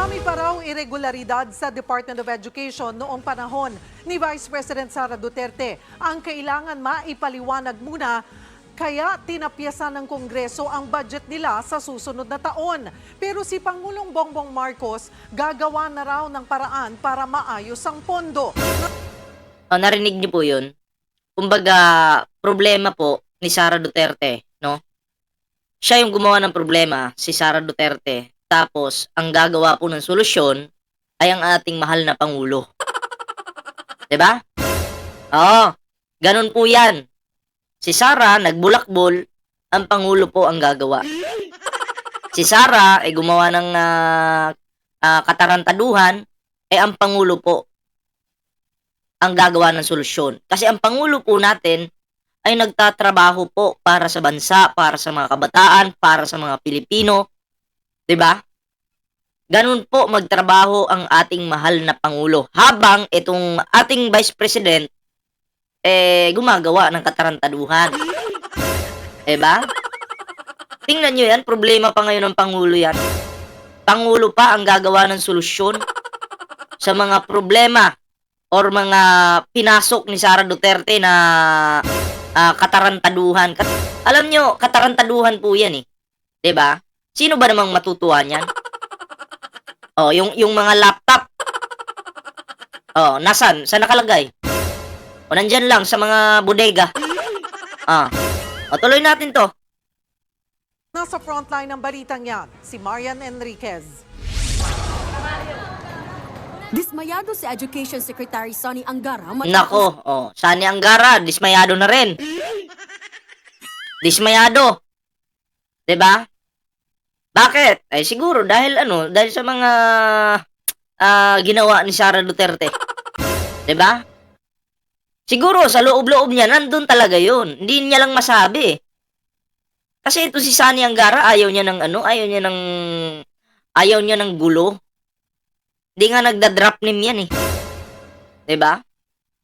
Marami pa raw irregularidad sa Department of Education noong panahon ni Vice President Sara Duterte. Ang kailangan maipaliwanag muna kaya tinapyasan ng Kongreso ang budget nila sa susunod na taon. Pero si Pangulong Bongbong Marcos gagawa na raw ng paraan para maayos ang pondo. Oh, narinig niyo po yun? Kumbaga, problema po ni Sara Duterte, no? Siya yung gumawa ng problema, si Sara Duterte. Tapos, ang gagawa po ng solusyon ay ang ating mahal na Pangulo. ba? Oo, ganun po yan. Si Sara, nagbulakbol, ang Pangulo po ang gagawa. Si Sara ay gumawa ng ah, ah, katarantaduhan, eh ang Pangulo po ang gagawa ng solusyon. Kasi ang Pangulo po natin ay nagtatrabaho po para sa bansa, para sa mga kabataan, para sa mga Pilipino. 'Di ba? Ganun po magtrabaho ang ating mahal na Pangulo. Habang itong ating Vice President eh gumagawa ng katarantaduhan. 'Di ba? Tingnan nyo yan, problema pa ngayon ng Pangulo yan. Pangulo pa ang gagawa ng solusyon sa mga problema or mga pinasok ni Sara Duterte na ah, katarantaduhan. Kat- alam nyo, katarantaduhan po yan eh. 'Di ba? Sino ba namang matutuwa niyan? Oh, yung yung mga laptop. Oh, nasan? Saan nakalagay? O nandyan lang sa mga bodega. Ah. O tuloy natin 'to. Nasa frontline ng balitang yan, si Marian Enriquez. Dismayado si Education Secretary Sonny Angara matapos Nako, oh, Sani Angara, dismayado na rin. Dismayado. 'Di ba? Bakit? Ay siguro dahil ano, dahil sa mga ah, ginawa ni Sara Duterte. 'Di ba? Siguro sa loob-loob niya nandun talaga 'yun. Hindi niya lang masabi. Kasi ito si Sani Angara, ayaw niya ng ano, ayaw niya ng ayaw niya ng gulo. Hindi nga nagda-drop name yan eh. 'Di ba?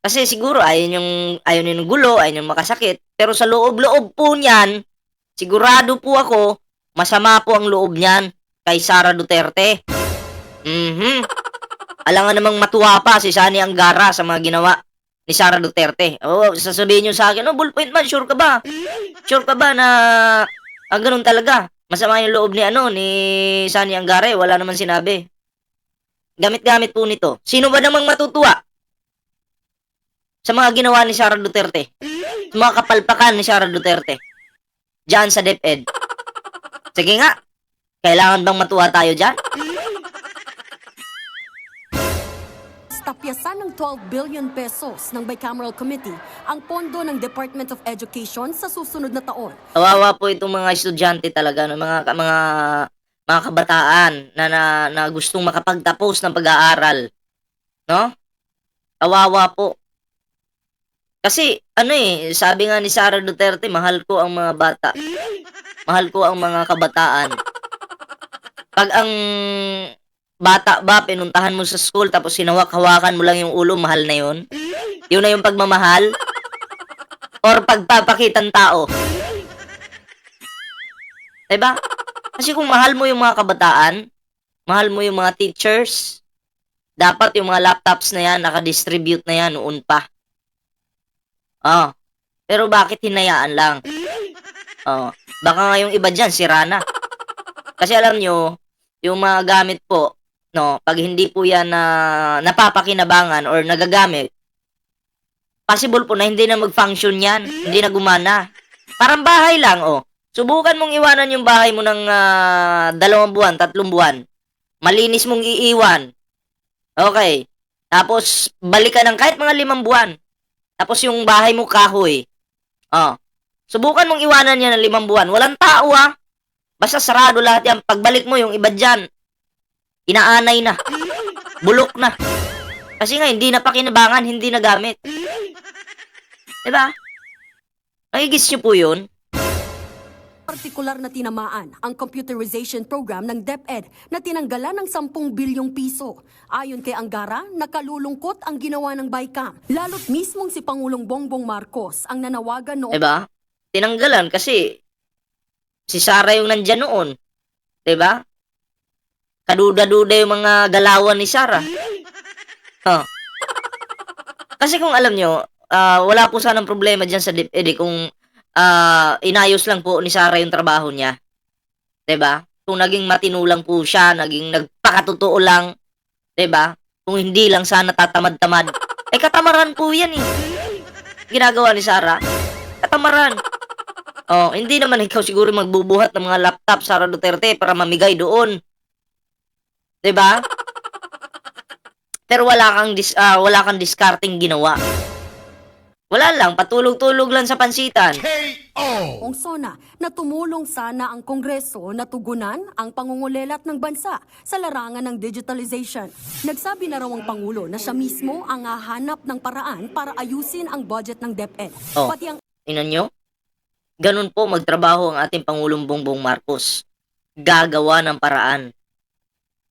Kasi siguro ayaw niyong ayaw niyo ng gulo, ayaw niyong makasakit. Pero sa loob-loob po niyan, sigurado po ako, masama po ang loob niyan kay Sara Duterte. Mhm. Alangan namang matuwa pa si Sani Angara sa mga ginawa ni Sara Duterte. Oo, sasabihin niyo sa akin, oh, ballpoint man, sure ka ba? Sure ka ba na ah, ganun talaga? Masama yung loob ni ano, ni Sani Angara, eh. wala naman sinabi. Gamit-gamit po nito. Sino ba namang matutuwa? sa mga ginawa ni Sara Duterte. Sa mga kapalpakan ni Sara Duterte. Diyan sa DepEd. Sige nga. Kailangan bang matuwa tayo dyan? tapyasan ng 12 billion pesos ng Bicameral Committee ang pondo ng Department of Education sa susunod na taon. Kawawa po itong mga estudyante talaga, no? mga, mga, mga kabataan na, na, na gustong makapagtapos ng pag-aaral. No? Kawawa po. Kasi, ano eh, sabi nga ni Sara Duterte, mahal ko ang mga bata. Mahal ko ang mga kabataan. Pag ang bata ba, pinuntahan mo sa school, tapos sinawak-hawakan mo lang yung ulo, mahal na yun? Yun na yung pagmamahal? Or pagpapakitang tao? Diba? Kasi kung mahal mo yung mga kabataan, mahal mo yung mga teachers, dapat yung mga laptops na yan, nakadistribute na yan noon pa. Oh. Pero bakit hinayaan lang? Oh. Baka nga yung iba dyan, sira na. Kasi alam nyo, yung mga gamit po, no, pag hindi po yan na napapakinabangan or nagagamit, possible po na hindi na mag-function yan, hindi na gumana. Parang bahay lang, oh. Subukan mong iwanan yung bahay mo ng ah, dalawang buwan, tatlong buwan. Malinis mong iiwan. Okay. Tapos, balik ka ng kahit mga limang buwan. Tapos yung bahay mo kahoy. Oh. Subukan mong iwanan yan ng limang buwan. Walang tao ah. Basta sarado lahat yan. Pagbalik mo yung iba dyan, inaanay na. Bulok na. Kasi nga, hindi na pakinabangan, hindi na gamit. Diba? Nakigis nyo po yun? Partikular na tinamaan ang computerization program ng DepEd na tinanggalan ng 10 bilyong piso. Ayon kay Angara, nakalulungkot ang ginawa ng BICAM. Lalo't mismong si Pangulong Bongbong Marcos ang nanawagan noong Diba? Tinanggalan kasi si Sarah yung nandyan noon. Diba? kaduda-duda yung mga galawan ni Sarah. Oh. Kasi kung alam nyo, ah, wala po sanang problema dyan sa DepEd eh, kung ah, inayos lang po ni Sarah yung trabaho niya. 'Di ba? Kung naging matinulang po siya, naging nagpakatotoo lang, 'di ba? Kung hindi lang sana tatamad-tamad. Eh katamaran po 'yan eh. Ginagawa ni Sarah. Katamaran. Oh, hindi naman ikaw siguro magbubuhat ng mga laptop Sara Duterte para mamigay doon. 'Di ba? Pero wala kang dis, ah, wala kang discarding ginawa. Wala lang, patulog-tulog lang sa pansitan. Kung sona na tumulong sana ang Kongreso na tugunan ang pangungulelat ng bansa sa larangan ng digitalization. Nagsabi na raw ang Pangulo na siya mismo ang hahanap ng paraan para ayusin ang budget ng DepEd. Oh. Pati ang Tingnan nyo? Ganun po magtrabaho ang ating Pangulong Bongbong Marcos. Gagawa ng paraan.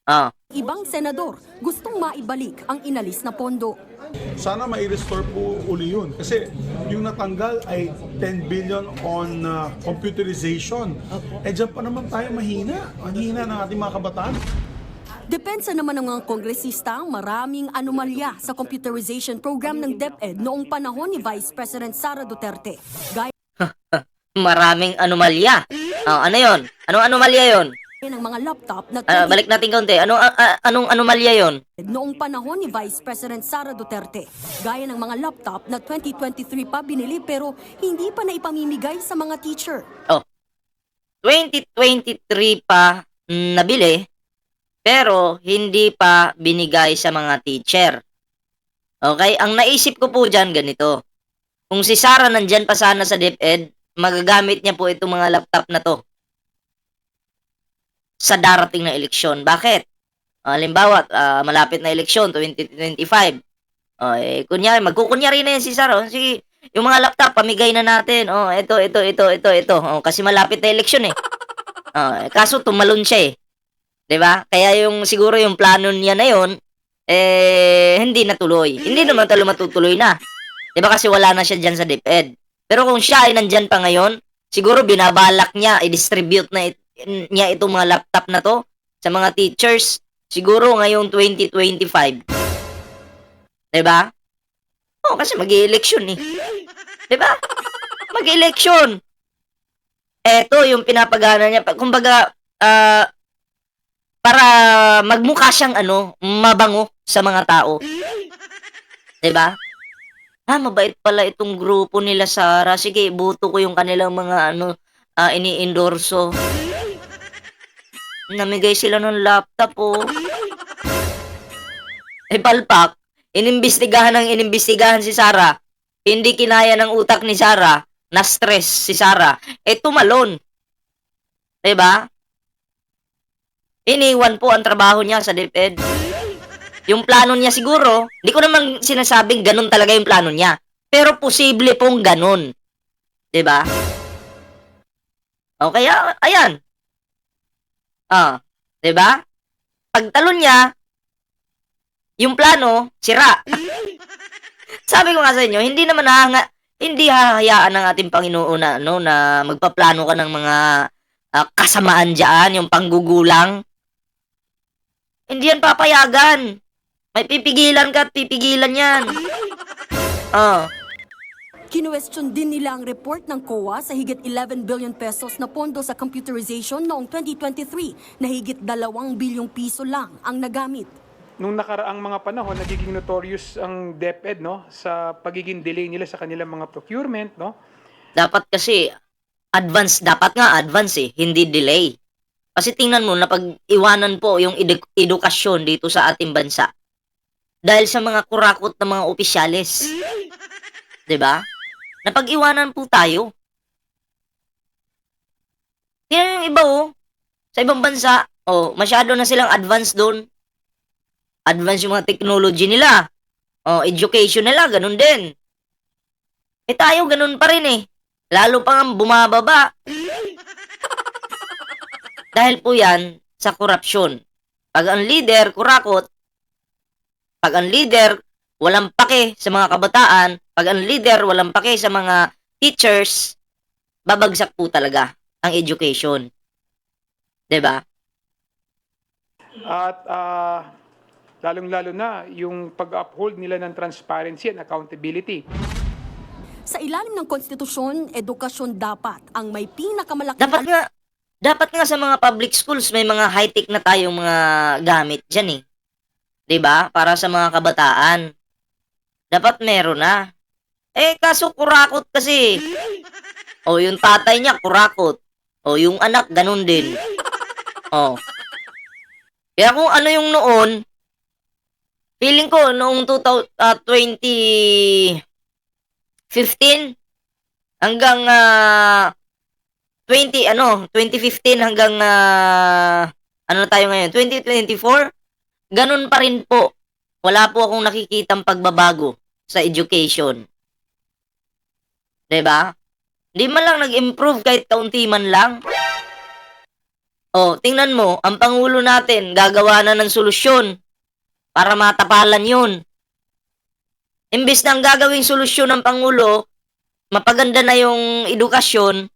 Ah, ibang senador gustong maibalik ang inalis na pondo. Sana mai-restore po uli yun. Kasi yung natanggal ay 10 billion on uh, computerization. Eh dyan pa naman tayo mahina. Ang hina ng ating mga kabataan. Depensa naman ng mga kongresista ang maraming anomalya sa computerization program ng DepEd noong panahon ni Vice President Sara Duterte. Gaya maraming anomalya. Ah, ano yon? Anong anomalya yon? ng mga laptop na Ah, balik natin kaunti. Anong, ah, ah, anong anomalya yon? noong panahon ni Vice President Sara Duterte. Gaya ng mga laptop na 2023 pa binili pero hindi pa naipamimigay sa mga teacher. 2023 pa mm, nabili, pero hindi pa binigay sa mga teacher. Okay? Ang naisip ko po dyan, ganito. Kung si Sarah nandyan pa sana sa DepEd, magagamit niya po itong mga laptop na to sa darating na eleksyon. Bakit? Halimbawa, ah, malapit na eleksyon, 2025. Oh, eh, kunyari, magkukunyari na yan si Sarah. Oh, Sige, yung mga laptop, pamigay na natin. Oh, ito, ito, ito, ito, ito. Oh, kasi malapit na eleksyon eh. Oh, eh, kaso tumalon siya eh. 'Di ba? Kaya yung siguro yung plano niya na yon eh hindi natuloy. Hindi naman talo matutuloy na. 'Di ba kasi wala na siya diyan sa DepEd. Pero kung siya ay nandiyan pa ngayon, siguro binabalak niya i-distribute na it- niya itong mga laptop na to sa mga teachers siguro ngayong 2025. 'Di ba? Oh, kasi mag-election eh. 'Di ba? Mag-election. Eto yung pinapagana niya. Kumbaga, ah, para magmukha siyang ano, mabango sa mga tao. 'Di ba? Ah, mabait pala itong grupo nila Sara. Sige, buto ko yung kanilang mga ano, ah, ini-endorso. Namigay sila ng laptop oh. Eh, palpak. Inimbestigahan ng inimbestigahan si Sara. Hindi kinaya ng utak ni Sara. Na-stress si Sara. Eh, tumalon. 'Di ba? Iniwan po ang trabaho niya sa DepEd. Yung plano niya siguro, hindi ko naman sinasabing ganun talaga yung plano niya. Pero posible pong ganun. 'Di ba? O kaya, ayan. Ah, 'di ba? Pagtalon niya, yung plano, sira. Sabi ko nga sa inyo, hindi naman hahanga, hindi hahayaan ng ating Panginoon na, ano, na magpaplano ka ng mga ah, kasamaan diyan, yung panggugulang. Hindi yan papayagan. May pipigilan ka at pipigilan yan. Oh. Kinuwestiyon din nila ang report ng COA sa higit 11 billion pesos na pondo sa computerization noong 2023 na higit 2 bilyong piso lang ang nagamit. nung nakaraang mga panahon, nagiging notorious ang DepEd no, sa pagiging delay nila sa kanilang mga procurement. No? Dapat kasi, advance, dapat nga advance eh, hindi delay. Kasi tingnan mo, na pag-iwanan po yung edu- edukasyon dito sa ating bansa. Dahil sa mga kurakot ng mga opisyales. 'Di ba? Napag-iwanan po tayo. Tingnan yung iba oh. Sa ibang bansa, oh, masyado na silang advance doon. Advance yung mga technology nila. Oh, education nila, ganun din. Eh tayo, ganun pa rin eh. Lalo pa nga bumababa. Dahil po yan sa korupsyon. Pag ang leader, kurakot, pag ang leader, walang pake sa mga kabataan, pag ang leader, walang pake sa mga teachers, babagsak po talaga ang education. 'Di ba? At ah, lalong-lalo na yung pag-uphold nila ng transparency and accountability. Sa ilalim ng konstitusyon, edukasyon dapat ang may pinakamalaking Dapat nga, dapat nga sa mga public schools may mga high-tech na tayong mga gamit dyan eh. 'Di ba? Para sa mga kabataan. Dapat meron na. Eh, kaso kurakot kasi. O, yung tatay niya kurakot. O, yung anak, ganun din. O. Kaya kung ano yung noon, feeling ko, noong 2000, ah, 2015, hanggang ah, 20 ano, 2015 hanggang ah, ano tayo ngayon, 2024, ganun pa rin po. Wala po akong nakikitang pagbabago sa education. 'Di ba? Hindi man lang nag-improve kahit kaunti man lang. Oh, tingnan mo, ang pangulo natin gagawa na ng solusyon para matapalan 'yun. Imbes na ang gagawing solusyon ng pangulo, mapaganda na yung edukasyon,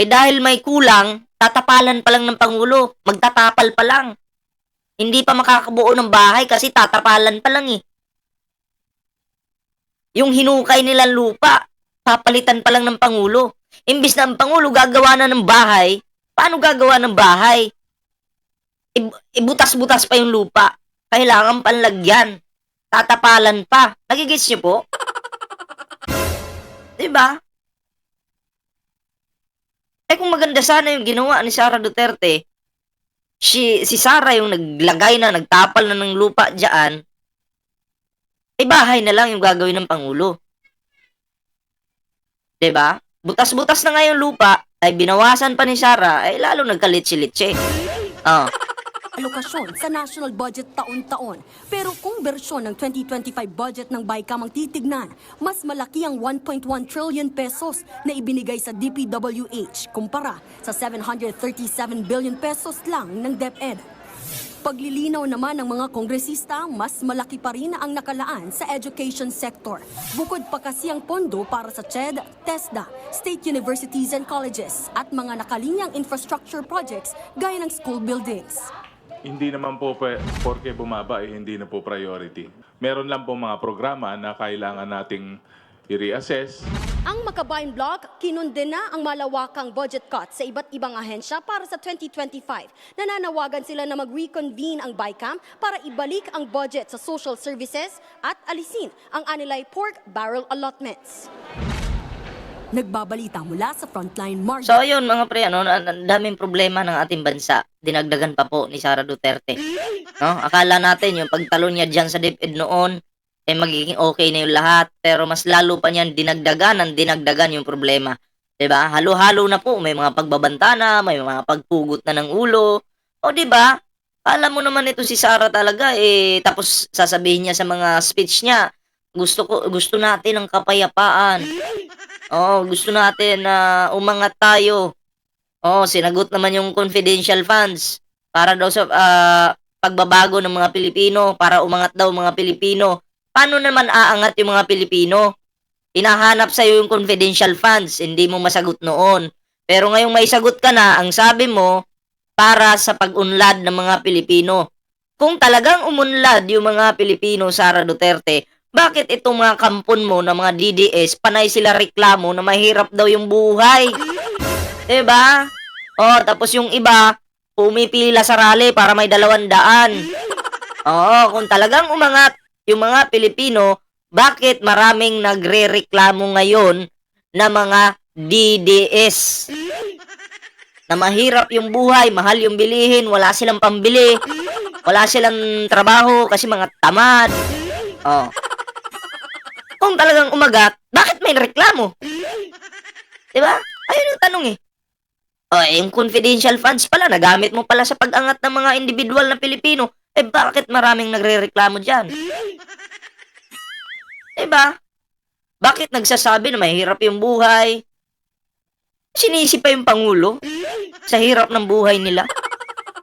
eh dahil may kulang, tatapalan pa lang ng Pangulo. Magtatapal pa lang. Hindi pa makakabuo ng bahay kasi tatapalan pa lang eh. Yung hinukay nilang lupa, papalitan pa lang ng Pangulo. Imbis na ang Pangulo gagawa na ng bahay, paano gagawa ng bahay? Ib- ibutas-butas pa yung lupa. Kailangan panlagyan. Tatapalan pa. Nagigits niyo po? diba? Eh kung maganda sana yung ginawa ni Sara Duterte, si, si Sara yung naglagay na, nagtapal na ng lupa dyan, eh bahay na lang yung gagawin ng Pangulo. 'Di ba? Butas-butas na nga yung lupa, ay binawasan pa ni Sara, ay lalo nagkalitsi-litsi. Oh. Alokasyon sa national budget taon-taon. Pero kung bersyon ng 2025 budget ng BICAM ang titignan, mas malaki ang 1.1 trillion pesos na ibinigay sa DPWH kumpara sa 737 billion pesos lang ng DepEd. Paglilinaw naman ng mga kongresista, mas malaki pa rin ang nakalaan sa education sector. Bukod pa kasi ang pondo para sa CHED, TESDA, state universities and colleges at mga nakalinyang infrastructure projects gaya ng school buildings. Hindi naman po porke bumaba eh, hindi na po priority. Meron lang po mga programa na kailangan nating i-reassess. Ang Makabayan Block, kinundena ang malawakang budget cut sa iba't ibang ahensya para sa 2025. Nananawagan sila na mag-reconvene ang BICAM para ibalik ang budget sa social services at alisin ang anilay pork barrel allotments. Nagbabalita mula sa Frontline Market. So ayun mga pre, ano, daming problema ng ating bansa. Dinagdagan pa po ni Sara Duterte. No? Akala natin yung pagtalo niya diyan sa DepEd noon eh magiging okay na yung lahat, pero mas lalo pa niyan dinagdagan ang dinagdagan yung problema. 'Di ba? Halo-halo na po, may mga pagbabanta na, may mga pagpugot na ng ulo. O 'di ba? Alam mo naman ito si Sara talaga eh tapos sasabihin niya sa mga speech niya, gusto ko gusto natin ng kapayapaan. Oo, gusto natin na umangat tayo. Oo, sinagot naman yung confidential funds para daw sa ah, pagbabago ng mga Pilipino, para umangat daw mga Pilipino. Paano naman aangat yung mga Pilipino? Hinahanap sa'yo yung confidential funds, hindi mo masagot noon. Pero ngayong may sagot ka na, ang sabi mo, para sa pag-unlad ng mga Pilipino. Kung talagang umunlad yung mga Pilipino, Sara Duterte, bakit itong mga kampon mo na mga DDS, panay sila reklamo na mahirap daw yung buhay? ba? Oh, tapos yung iba, pumipila sa rally para may dalawang daan. Oo, kung talagang umangat yung mga Pilipino, bakit maraming nagre-reklamo ngayon na mga DDS? Na mahirap yung buhay, mahal yung bilihin, wala silang pambili, wala silang trabaho kasi mga tamad. Oh. Kung talagang umagat, bakit may reklamo? 'Di ba? Ayun yung tanong eh. Oh, eh, yung confidential funds pala, nagamit mo pala sa pag-angat ng mga individual na Pilipino. Eh, bakit maraming nagre-reklamo dyan? Diba? Bakit nagsasabi na mahirap yung buhay? Sinisi pa yung Pangulo sa hirap ng buhay nila.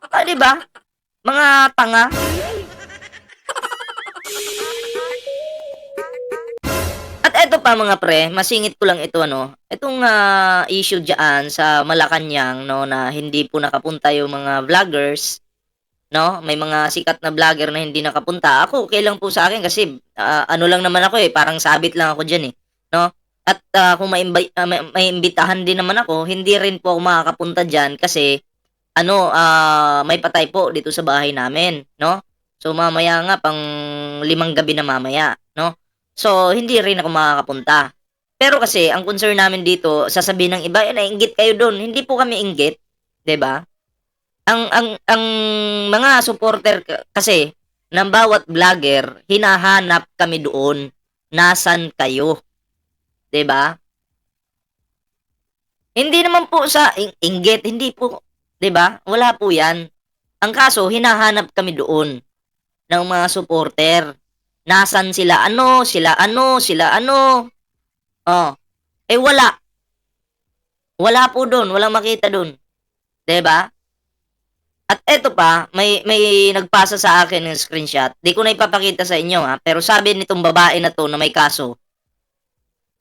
Ah, diba? Mga tanga. Eto pa mga pre, masingit ko lang ito ano. Itong ah, issue diyan sa Malacanang no na hindi po nakapunta yung mga vloggers no? May mga sikat na vlogger na hindi nakapunta. Ako, okay lang po sa akin kasi ah, ano lang naman ako eh, parang sabit lang ako diyan eh, no? At ah, kung may, may, may imbitahan din naman ako, hindi rin po ako makakapunta diyan kasi ano, ah, may patay po dito sa bahay namin, no? So mamaya nga pang limang gabi na mamaya? So hindi rin ako makakapunta. Pero kasi ang concern namin dito, sasabihin ng iba, eh, nainggit kayo doon. Hindi po kami inggit, 'di ba? Ang ang ang mga supporter kasi ng bawat vlogger, hinahanap kami doon. Nasan kayo? 'Di ba? Hindi naman po sa ing- inggit, hindi po, 'di ba? Wala po 'yan. Ang kaso, hinahanap kami doon ng mga supporter. Nasan sila ano, sila ano, sila ano. Oh. Eh wala. Wala po doon, walang makita doon. 'Di ba? At eto pa, may may nagpasa sa akin ng screenshot. Di ko na ipapakita sa inyo ha, pero sabi nitong babae na to na may kaso,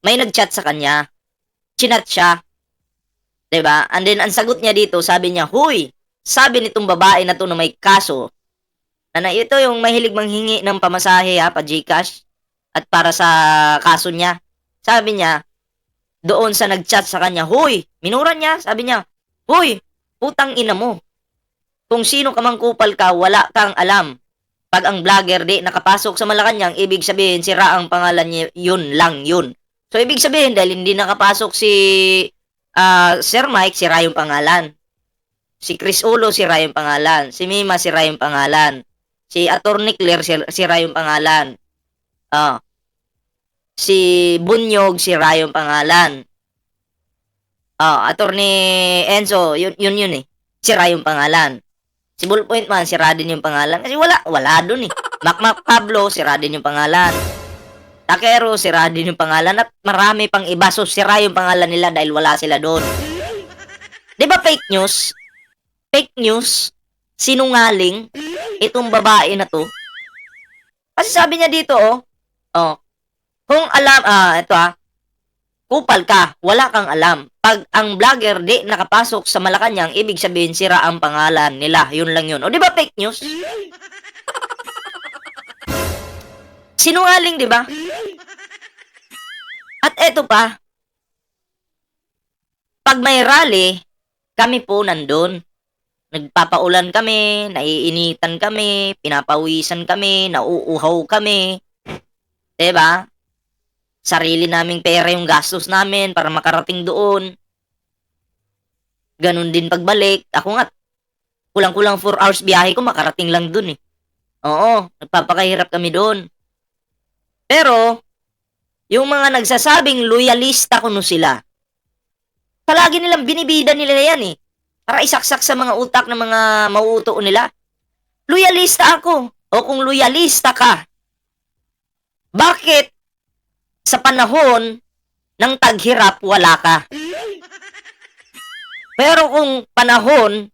may nagchat sa kanya. Chinat siya. 'Di ba? And then ang sagot niya dito, sabi niya, "Huy, sabi nitong babae na to na may kaso, na, na ito yung mahilig manghingi ng pamasahe ha, pa Gcash at para sa kaso niya. Sabi niya, doon sa nagchat sa kanya, Huy, minura niya, sabi niya, Huy, putang ina mo. Kung sino ka mang kupal ka, wala kang alam. Pag ang vlogger di nakapasok sa Malacanang, ibig sabihin sira ang pangalan niya, yun lang yun. So ibig sabihin dahil hindi nakapasok si ah, Sir Mike, sira yung pangalan. Si Chris Ulo, sira yung pangalan. Si Mima, sira yung pangalan. Si Attorney Claire, sir- sira yung pangalan. Ah. Si Bunyog, sira yung pangalan. Ah, Attorney Enzo, yun, yun yun eh. Sira yung pangalan. Si Ballpoint Man, sira din yung pangalan. Kasi wala, wala dun eh. Macmac Pablo, sira din yung pangalan. Takero, sira din yung pangalan. At marami pang iba. So, sira yung pangalan nila dahil wala sila doon. Di ba fake news? Fake news? Sinungaling? Itong babae na to? Kasi sabi niya dito, oh. Oh. Kung alam, ah, ito ah. Kupal ka, wala kang alam. Pag ang vlogger di nakapasok sa Malacanang, ibig sabihin sira ang pangalan nila. Yun lang yun. O di ba fake news? Sinungaling, di ba? At eto pa, pag may rally, kami po nandun. Nagpapaulan kami, naiinitan kami, pinapawisan kami, nauuhaw kami. 'Di ba? Sarili naming pera yung gastos namin para makarating doon. Ganon din pagbalik. Ako nga, kulang-kulang 4 hours biyahe ko, makarating lang doon eh. Oo, nagpapakahirap kami doon. Pero, yung mga nagsasabing loyalista kuno sila, palagi nilang binibida nila yan eh. Para isaksak sa mga utak ng mga mauuto nila. Loyalista ako. O kung loyalista ka, bakit sa panahon ng taghirap wala ka? Pero kung panahon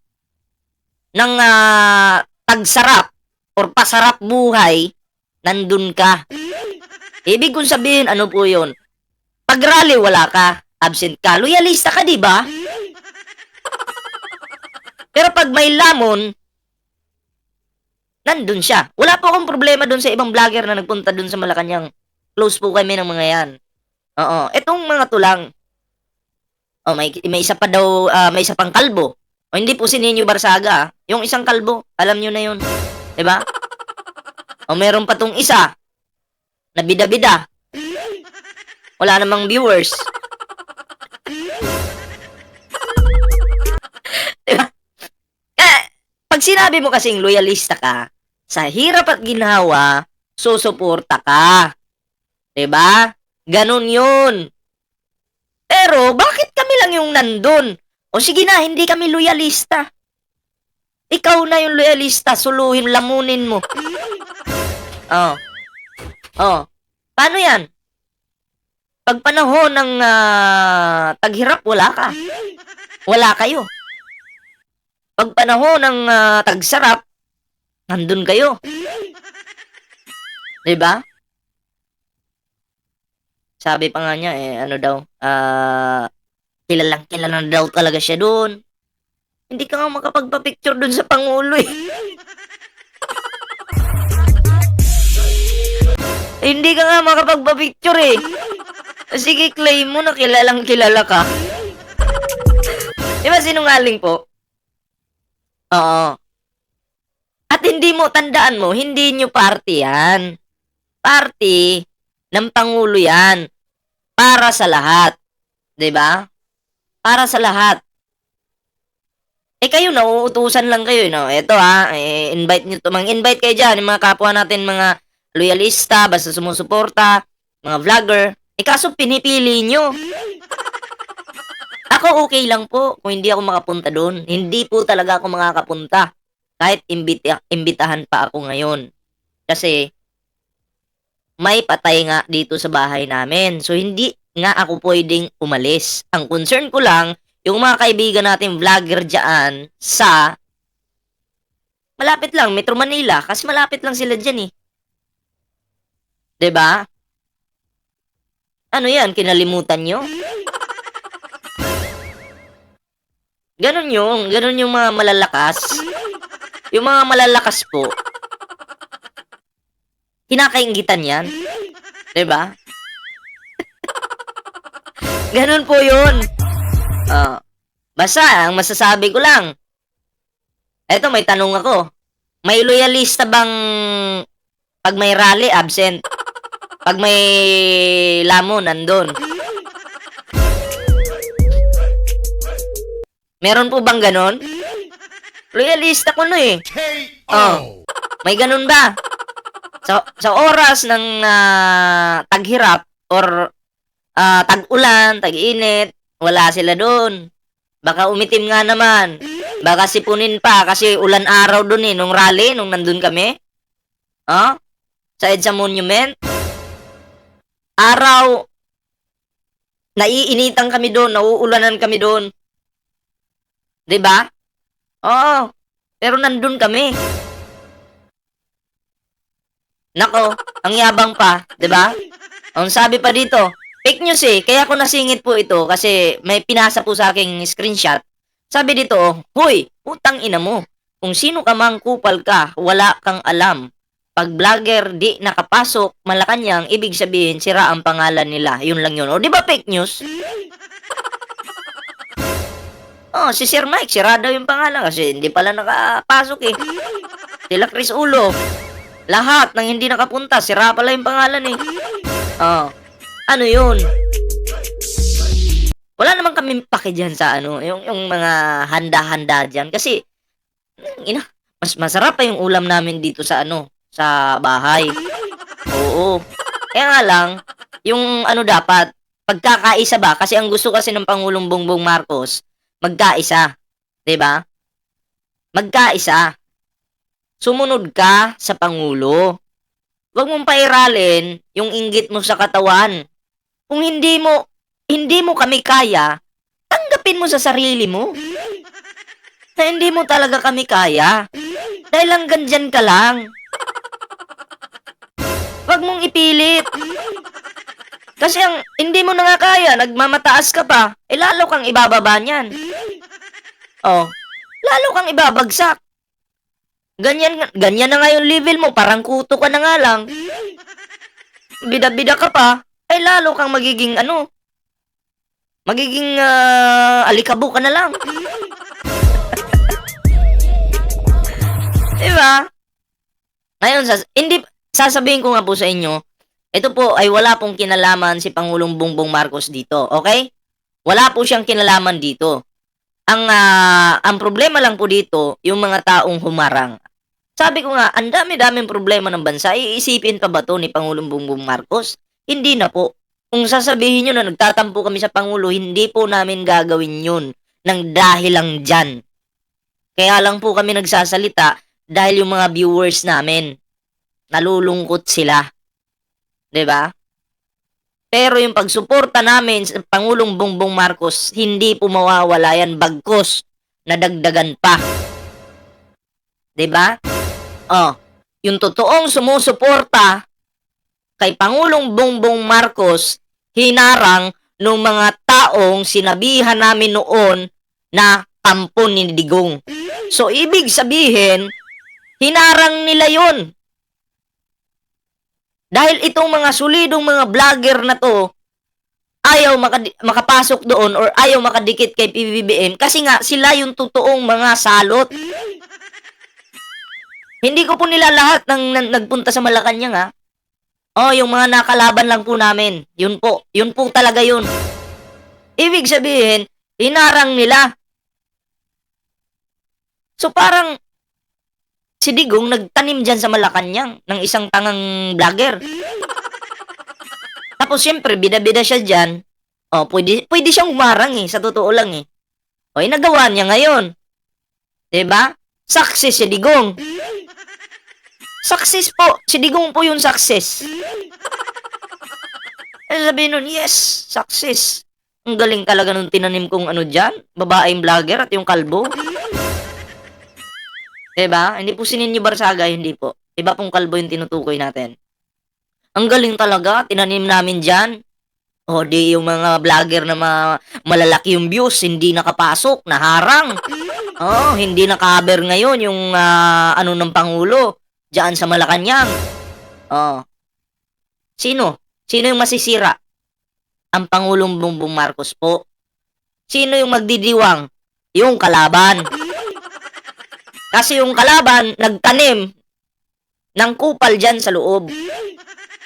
ng ah, tagsarap or pasarap buhay, nandun ka. Ibig kong sabihin, ano po yun? Pag rally, wala ka. Absent ka. Loyalista ka, di ba? Pero pag may lamon, nandun siya. Wala po akong problema dun sa ibang vlogger na nagpunta dun sa Malacanang. Close po kami ng mga yan. Oo. Etong mga tulang. Oh, may, may isa pa daw, ah, may isa pang kalbo. O hindi po si Ninyo Barsaga. ah. Yung isang kalbo, alam nyo na yun. ba? O meron pa tong isa na bida-bida. Wala namang viewers. Pag sinabi mo kasing loyalista ka, sa hirap at ginhawa, susuporta ka. 'Di ba? Ganun 'yun. Pero bakit kami lang yung nandun? O sige na, hindi kami loyalista. Ikaw na yung loyalista, suluhin, lamunin mo. Oh. Oh. Paano yan? Pag panahon ng ah, taghirap, wala ka. Wala kayo. Pag panahon ng uh, tagsarap, nandun kayo. 'Di ba? Sabi pa nga niya eh ano daw, ah uh, kilalang kilala daw talaga siya doon. Hindi ka nga makapagpa-picture doon sa pangulo eh. Hindi ka nga makapagpa-picture eh. Sige, claim mo na kilalang kilala ka. Di ba sinungaling po? Oo. At hindi mo, tandaan mo, hindi nyo party yan. Party ng Pangulo yan. Para sa lahat. ba? Para sa lahat. Eh kayo, nauutusan lang kayo, no? Ito ha, eh, invite nyo to. Mang-invite kayo dyan, yung mga kapwa natin, mga loyalista, basta sumusuporta, mga vlogger. Eh kaso pinipili nyo. Ako okay lang po kung hindi ako makapunta doon. Hindi po talaga ako makakapunta. Kahit imbita, imbitahan pa ako ngayon. Kasi may patay nga dito sa bahay namin. So hindi nga ako pwedeng umalis. Ang concern ko lang, yung mga kaibigan natin vlogger dyan sa malapit lang, Metro Manila. Kasi malapit lang sila dyan eh. ba? Ano yan? Kinalimutan nyo? Ganon yung, ganon yung mga malalakas. Yung mga malalakas po, kinakaingitan yan. ba? Ganon po yun. Ah, basta, ang masasabi ko lang, eto may tanong ako. May loyalista bang pag may rally, absent? Pag may lamon, nandun? Meron po bang ganon? Loyalista ko no eh. Oh. May ganun ba? Sa, sa oras ng ah, taghirap or ah, tag-ulan, tag-init, wala sila doon. Baka umitim nga naman. Baka sipunin pa kasi ulan araw doon eh, nung rally, nung nandun kami. Oh? Sa EDSA Monument. Araw, naiinitan kami doon, nauulanan kami doon. 'Di ba? Oo. Pero nandun kami. Nako, ang yabang pa, 'di ba? Ang sabi pa dito, fake news eh. Kaya ako nasingit po ito kasi may pinasa po sa aking screenshot. Sabi dito, Hoy, utang ina mo. Kung sino ka mang kupal ka, wala kang alam. Pag vlogger di nakapasok, Malacanang, ibig sabihin, sira ang pangalan nila. Yun lang yun. O, di ba fake news? Oh, si Sir Mike, sira daw yung pangalan kasi hindi pala nakapasok eh. Sila Chris Ulo. Lahat ng hindi nakapunta, sira pala yung pangalan eh. Oh. Ano yun? Wala naman kami pake dyan sa ano, yung, yung mga handa-handa dyan. Kasi, ina, mas masarap pa yung ulam namin dito sa ano, sa bahay. Oo. Kaya nga lang, yung ano dapat, pagkakaisa ba? Kasi ang gusto kasi ng Pangulong Bongbong Marcos, magkaisa. 'Di ba? Magkaisa. Sumunod ka sa Pangulo. Huwag mong pairalin yung inggit mo sa katawan. Kung hindi mo, hindi mo kami kaya, tanggapin mo sa sarili mo. Na hindi mo talaga kami kaya. Dahil hanggang dyan ka lang. Huwag mong ipilit. Kasi ang hindi mo na nga kaya, nagmamataas ka pa, eh lalo kang ibababa niyan. Oh, lalo kang ibabagsak. Ganyan, ganyan na nga yung level mo, parang kuto ka na nga lang. Bida-bida ka pa, ay lalo kang magiging ano, magiging ah, alikabo ka na lang. diba? Ngayon, sas hindi, sasabihin ko nga po sa inyo, ito po ay wala pong kinalaman si Pangulong Bongbong Marcos dito, okay? Wala po siyang kinalaman dito. Ang ah, ang problema lang po dito, yung mga taong humarang. Sabi ko nga, ang dami-daming problema ng bansa, iisipin pa ba to ni Pangulong Bongbong Marcos? Hindi na po. Kung sasabihin nyo na nagtatampo kami sa Pangulo, hindi po namin gagawin yun ng dahil lang dyan. Kaya lang po kami nagsasalita dahil yung mga viewers namin, nalulungkot sila. 'Di ba? Pero yung pagsuporta namin sa Pangulong Bongbong Marcos, hindi po mawawala yan bagkos na dagdagan pa. 'Di ba? Oh, yung totoong sumusuporta kay Pangulong Bongbong Marcos, hinarang ng mga taong sinabihan namin noon na tampon ni Digong. So, ibig sabihin, hinarang nila yon Dahil itong mga solidong mga vlogger na to, ayaw makadi- makapasok doon or ayaw makadikit kay PBBM kasi nga sila yung totoong mga salot. Hindi ko po nila lahat ng, ng nagpunta sa Malacanang ha. Oh, yung mga nakalaban lang po namin. Yun po. Yun po talaga yun. Ibig sabihin, hinarang nila. So parang si Digong nagtanim dyan sa Malacanang ng isang tangang vlogger. Tapos syempre, bida-bida siya dyan. Oh, pwede, pwede siyang umarang eh, sa totoo lang eh. O, eh, nagawa niya ngayon. ba? Success si Digong. Success po. Si Digong po yung success. Eh, sabihin nun, yes, success. Ang galing talaga nung tinanim kong ano dyan, babaeng vlogger at yung kalbo. 'Di ba? Hindi po si Ninyo Barsaga, hindi po. Iba pong kalbo yung tinutukoy natin. Ang galing talaga, tinanim namin dyan. O di yung mga vlogger na ma- malalaki yung views, hindi nakapasok, naharang. Oh, hindi nakaber ngayon yung ah, ano ng Pangulo diyan sa Malacanang. Oh. Sino? Sino yung masisira? Ang Pangulong Bongbong Marcos po. Sino yung magdidiwang? Yung kalaban. Kasi yung kalaban, nagtanim ng kupal dyan sa loob.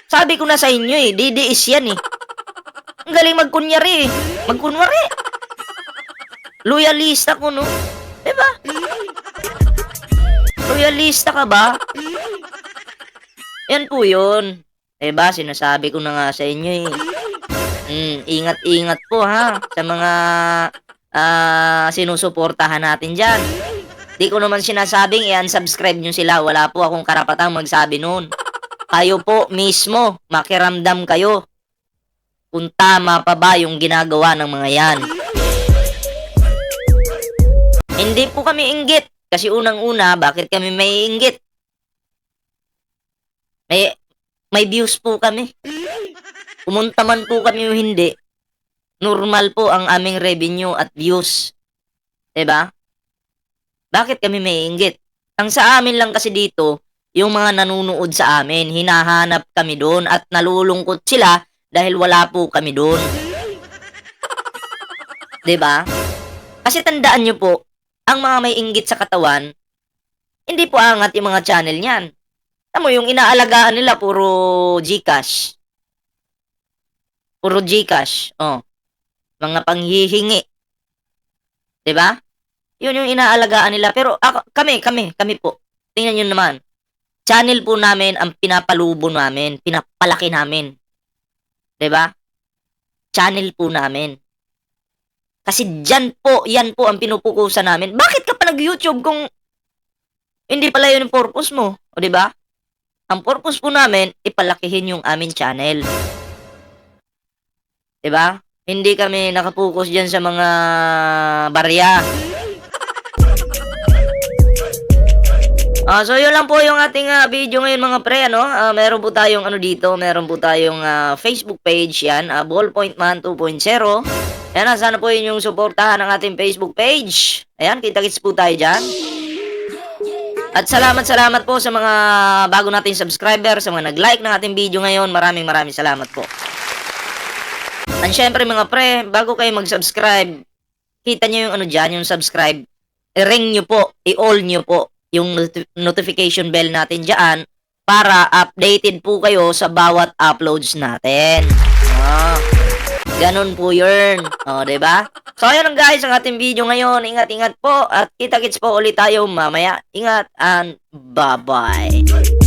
Sabi ko na sa inyo eh, didiis yan eh. Ang galing magkunyari eh. Magkunwari. Loyalista ko no. Diba? Loyalista ka ba? Yan po yun. Diba? Sinasabi ko na nga sa inyo eh. Mm, ingat-ingat po ha sa mga ah, sinusuportahan natin dyan. Di ko naman sinasabing i-unsubscribe nyo sila. Wala po akong karapatang magsabi noon. Kayo po mismo, makiramdam kayo kung tama pa ba yung ginagawa ng mga yan. Hindi po kami inggit. Kasi unang-una, bakit kami may inggit? May, may views po kami. Pumunta man po kami o hindi, normal po ang aming revenue at views. 'Di ba? Bakit kami may inggit? Ang sa amin lang kasi dito, yung mga nanunood sa amin, hinahanap kami doon at nalulungkot sila dahil wala po kami doon. 'Di ba? Kasi tandaan nyo po, ang mga may inggit sa katawan, hindi po angat yung mga channel niyan. Alam mo, yung inaalagaan nila, puro Gcash. Puro Gcash. Oh. Mga panghihingi. 'Di ba? Yun yung inaalagaan nila. Pero ako, kami, kami, kami po. Tingnan nyo naman. Channel po namin ang pinapalubo namin. Pinapalaki namin. 'Di ba? Channel po namin. Kasi dyan po, yan po ang pinupukusan namin. Bakit ka pa nag-YouTube kung hindi pala yun yung purpose mo? O di ba? Ang purpose po namin, ipalakihin yung aming channel. 'Di ba? Hindi kami nakapokus diyan sa mga barya. Ah, so yun lang po yung ating ah, video ngayon mga pre, ano? Ah, meron po tayong ano dito, meron po tayong ah, Facebook page yan, ah, Ballpoint Man 2.0. Ayan, sana po yun yung suportahan ng ating Facebook page. Ayan, kita-kits po tayo dyan. At salamat salamat po sa mga bago nating subscriber, sa mga nag-like ng ating video ngayon. Maraming maraming salamat po. And syempre mga pre, bago kayo mag-subscribe, kita nyo yung ano dyan, yung subscribe. I-ring nyo po, i-all nyo po yung noti- notification bell natin dyan para updated po kayo sa bawat uploads natin. Ah, ganun po yun. O, oh, diba? So, ayun lang guys ang ating video ngayon. Ingat-ingat po at kita-kits po ulit tayo mamaya. Ingat and bye-bye.